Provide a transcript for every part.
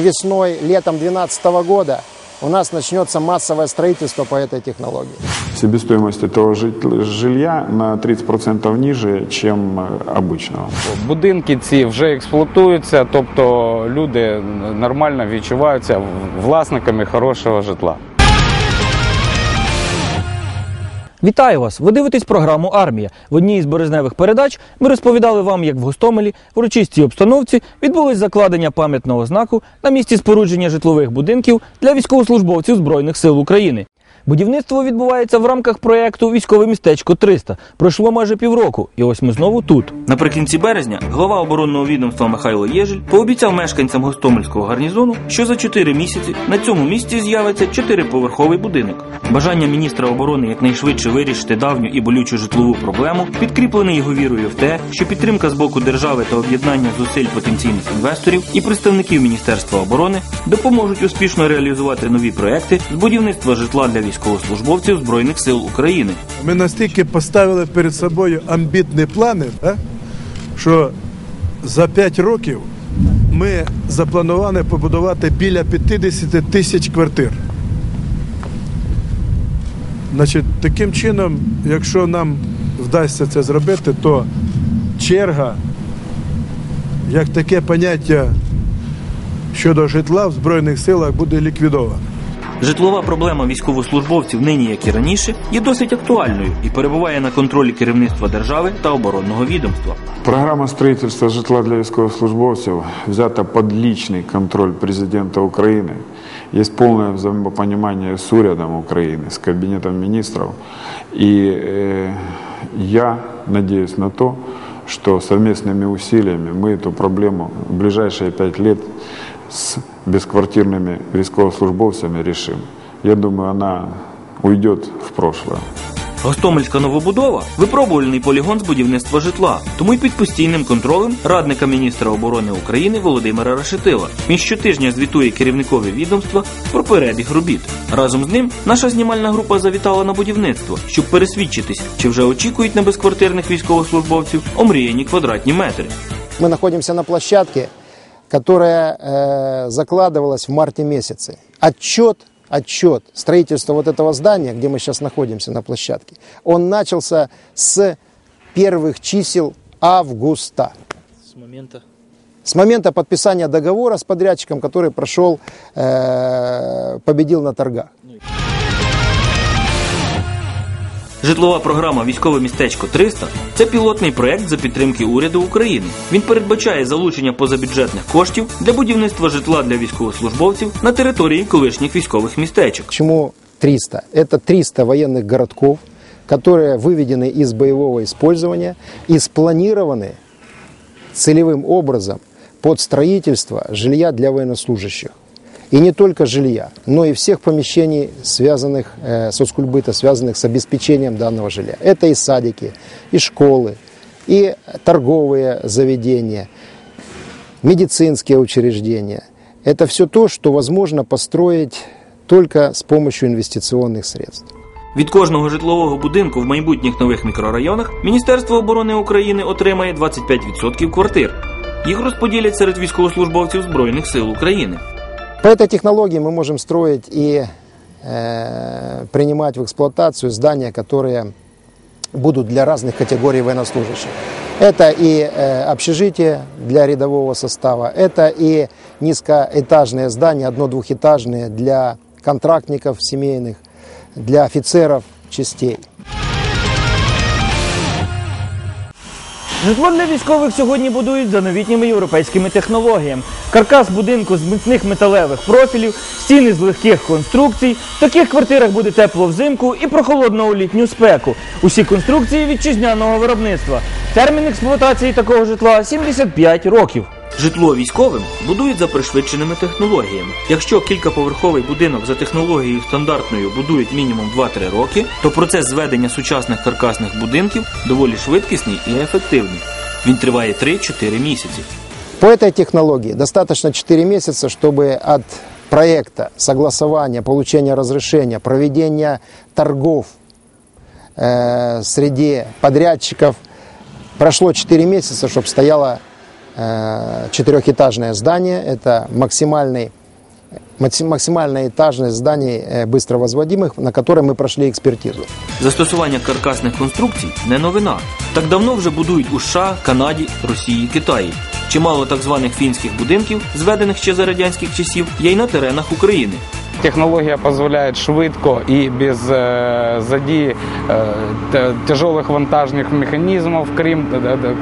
Весной, летом 2012 года у нас начнется массовое строительство по этой технологии. Себестоимость этого жилья на 30% ниже, чем э, обычного. Будинки ці вже експлуатуються, тобто люди нормально відчуваються власниками хорошого житла. Вітаю вас! Ви дивитесь програму Армія. В одній із березневих передач ми розповідали вам, як в Гостомелі в урочистій обстановці відбулось закладення пам'ятного знаку на місці спорудження житлових будинків для військовослужбовців Збройних сил України. Будівництво відбувається в рамках проєкту Військове містечко 300. Пройшло майже півроку, і ось ми знову тут. Наприкінці березня глава оборонного відомства Михайло Єжель пообіцяв мешканцям Гостомельського гарнізону, що за 4 місяці на цьому місці з'явиться чотириповерховий будинок. Бажання міністра оборони якнайшвидше вирішити давню і болючу житлову проблему підкріплене його вірою в те, що підтримка з боку держави та об'єднання зусиль потенційних інвесторів і представників Міністерства оборони допоможуть успішно реалізувати нові проекти з будівництва житла для військовослужбовців Збройних сил України. Ми настільки поставили перед собою амбітні плани, що за 5 років ми запланували побудувати біля 50 тисяч квартир. Значить, таким чином, якщо нам вдасться це зробити, то черга, як таке поняття щодо житла в Збройних силах буде ліквідована. Житлова проблема військовослужбовців нині, як і раніше, є досить актуальною і перебуває на контролі керівництва держави та оборонного відомства. Программа строительства житла для військовослужбовців взята под личный контроль президента Украины. Есть полное взаимопонимание с урядом Украины, с кабинетом министров. И э, я надеюсь на то, что совместными усилиями мы эту проблему в ближайшие пять лет с бесквартирными військовослужбовцами решим. Я думаю, она уйдет в прошлое. Гостомельська новобудова випробувальний полігон з будівництва житла, тому й під постійним контролем радника міністра оборони України Володимира Рашетила. Він щотижня звітує керівникові відомства про перебіг робіт. Разом з ним наша знімальна група завітала на будівництво, щоб пересвідчитись, чи вже очікують на безквартирних військовослужбовців омріяні квадратні метри. Мы находимся на площадке, которая э, закладывалась в марте месяце. Отчет, отчет строительства вот этого здания, где мы сейчас находимся на площадке, он начался с первых чисел августа. З моменту. С момента подписания договора с подрядчиком, который прошел, э, победил на торгах. Житлова програма Військове містечко 300 це пілотний проект за підтримки уряду України. Він передбачає залучення позабюджетних коштів для будівництва житла для військовослужбовців на території колишніх військових містечок. Почему 300? Это 300 военных городков, которые выведены из боевого использования и спланированы целевым образом под строительство жилья для военнослужащих. И не только жилья, но и всех помещений, связанных э, с Оскульбыта, связанных с обеспечением данного жилья. Это и садики, и школы, и торговые заведения, медицинские учреждения. Это все то, что возможно построить только с помощью инвестиционных средств. Від кожного житлового будинку в майбутніх нових мікрорайонах Міністерство оборони України отримає 25% квартир. Їх розподілять серед військовослужбовців Збройних сил України. По этой технологии мы можем строить и э, принимать в эксплуатацию здания, которые будут для разных категорий военнослужащих. Это и э, общежитие для рядового состава, это и низкоэтажные здания, одно-двухэтажные для контрактников семейных, для офицеров частей. Житло для військових сьогодні будують за новітніми європейськими технологіями. Каркас будинку з міцних металевих профілів, стіни з легких конструкцій. В таких квартирах буде тепло взимку і прохолодно у літню спеку. Усі конструкції вітчизняного виробництва. Термін експлуатації такого житла 75 років. Житло військовим будують за пришвидшеними технологіями. Якщо кількаповерховий будинок за технологією стандартною будують мінімум 2-3 роки, то процес зведення сучасних каркасних будинків доволі швидкісний і ефективний. Він триває 3-4 місяці. По этой технологии достаточно 4 месяца, чтобы от проекта, согласования, получения разрешения, проведения торгов э, среди подрядчиков прошло 4 месяца, чтобы стояла э, четырехэтажное здание. Это максимальный, макси- максимальная этажность зданий э, быстровозводимых, на которой мы прошли экспертизу. Застосування каркасних конструкцій не новина. Так давно вже будують у США, Канаді, Росії, Китаї. Чимало так званих фінських будинків, зведених ще за радянських часів, є й на теренах України. Технологія дозволяє швидко і без е, задії е, тяжелих вантажних механізмів, крім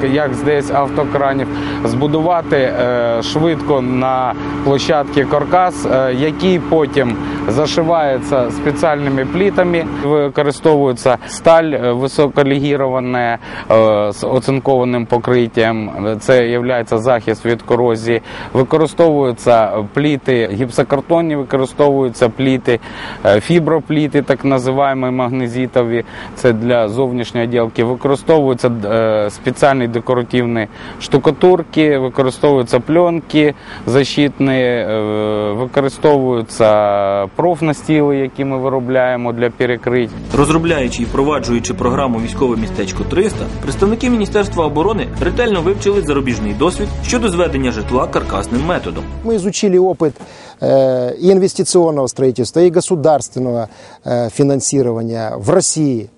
е, як здесь автокранів, збудувати швидко на площадці каркас, який потім зашивається спеціальними плітами. Використовується сталь високолегірована е, з оцинкованим покриттям. Це є захист від корозії. Використовуються пліти гіпсокартонні, використовуються пліти, е, фібропліти, так називаємо магнезитові. Це для зовнішньої ділки. Використовуються е, спеціальні декоративні штукатурки, використовуються пленки защитні, е, використовуються профнастіли, які ми виробляємо для перекрить. Розробляючи і впроваджуючи програму Військове містечко 300, представники Міністерства оборони ретельно вивчили зарубіжний досвід щодо зведення житла каркасним методом. Мы изучили опыт э, и инвестиционного строительства, и государственного э, финансирования в России,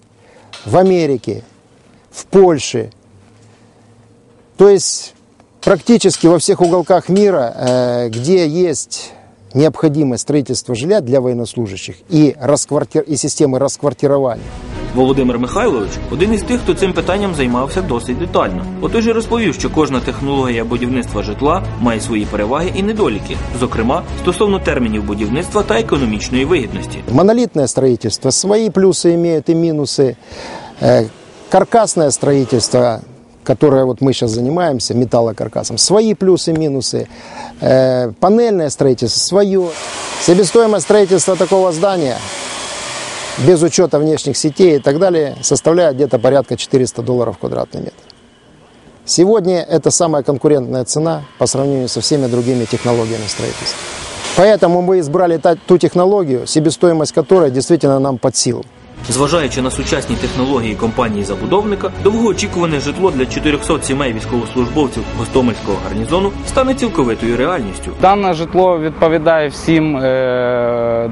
в Америке, в Польше. То есть практически во всех уголках мира, э, где есть необходимость строительства жилья для военнослужащих и, расквартир... и системы расквартирования. Володимир Михайлович один із тих, хто цим питанням займався досить детально. Отож і розповів, що кожна технологія будівництва житла має свої переваги і недоліки, зокрема стосовно термінів будівництва та економічної вигідності. Монолитное строительство свои плюсы имеет и минусы. Э, Каркасное строительство, которое вот мы сейчас занимаемся, металлокаркасом, свои плюсы и минусы. Э, Панельное строительство свое. Себестоимость строительства такого здания без учета внешних сетей и так далее составляет где-то порядка 400 долларов квадратный метр. Сегодня это самая конкурентная цена по сравнению со всеми другими технологиями строительства. Поэтому мы избрали ту технологию, себестоимость которой действительно нам под силу. Зважаючи на сучасні технології компанії забудовника, довгоочікуване житло для 400 сімей військовослужбовців Гостомельського гарнізону стане цілковитою реальністю. Дане житло відповідає всім е,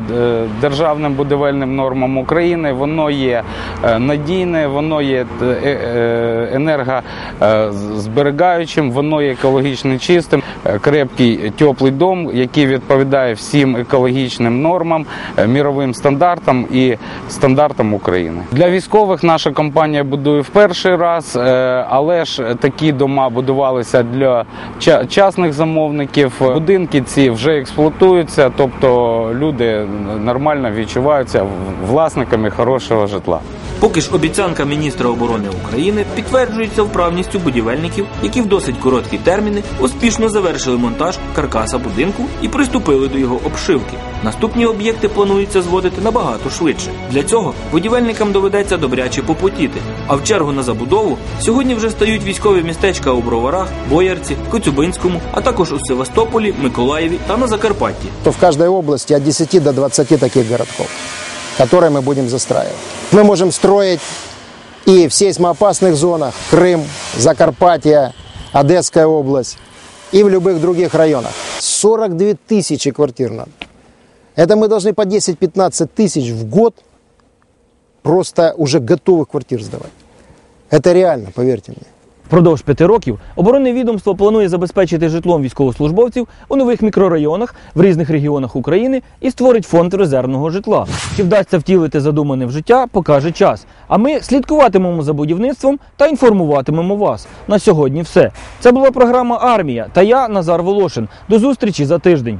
державним будівельним нормам України. Воно є е, надійне, воно є е, е, енергозберігаючим, воно є екологічно чистим, Е, крепкий теплий дом, який відповідає всім екологічним нормам, е, міровим стандартам і стандартам України. Для військових наша компанія будує в перший раз, е, але ж такі дома будувалися для ча- частних замовників. Будинки ці вже експлуатуються, тобто люди нормально відчуваються власниками хорошого житла. Поки ж обіцянка міністра оборони України підтверджується вправністю будівельників, які в досить короткі терміни успішно завершили монтаж каркаса будинку і приступили до його обшивки. Наступні об'єкти планується зводити набагато швидше. Для цього будівельникам доведеться добряче попотіти. А в чергу на забудову сьогодні вже стають військові містечка у Броварах, Боярці, Коцюбинському, а також у Севастополі, Миколаєві та на Закарпатті. то в каждой области от 10 до 20 таких городков, которые мы будем застраивать. Мы можем строить и в сейсмоопасных зонах Крым, Закарпатье, Одесская область и в любых других районах. 42 тысячи квартир надо. Это мы должны по 10-15 тысяч в год просто уже готовых квартир сдавать. Это реально, поверьте мне. Впродовж п'яти років оборонне відомство планує забезпечити житлом військовослужбовців у нових мікрорайонах в різних регіонах України і створить фонд резервного житла. Чи вдасться втілити задумане в життя, покаже час. А ми слідкуватимемо за будівництвом та інформуватимемо вас. На сьогодні все. Це була програма Армія та я, Назар Волошин. До зустрічі за тиждень.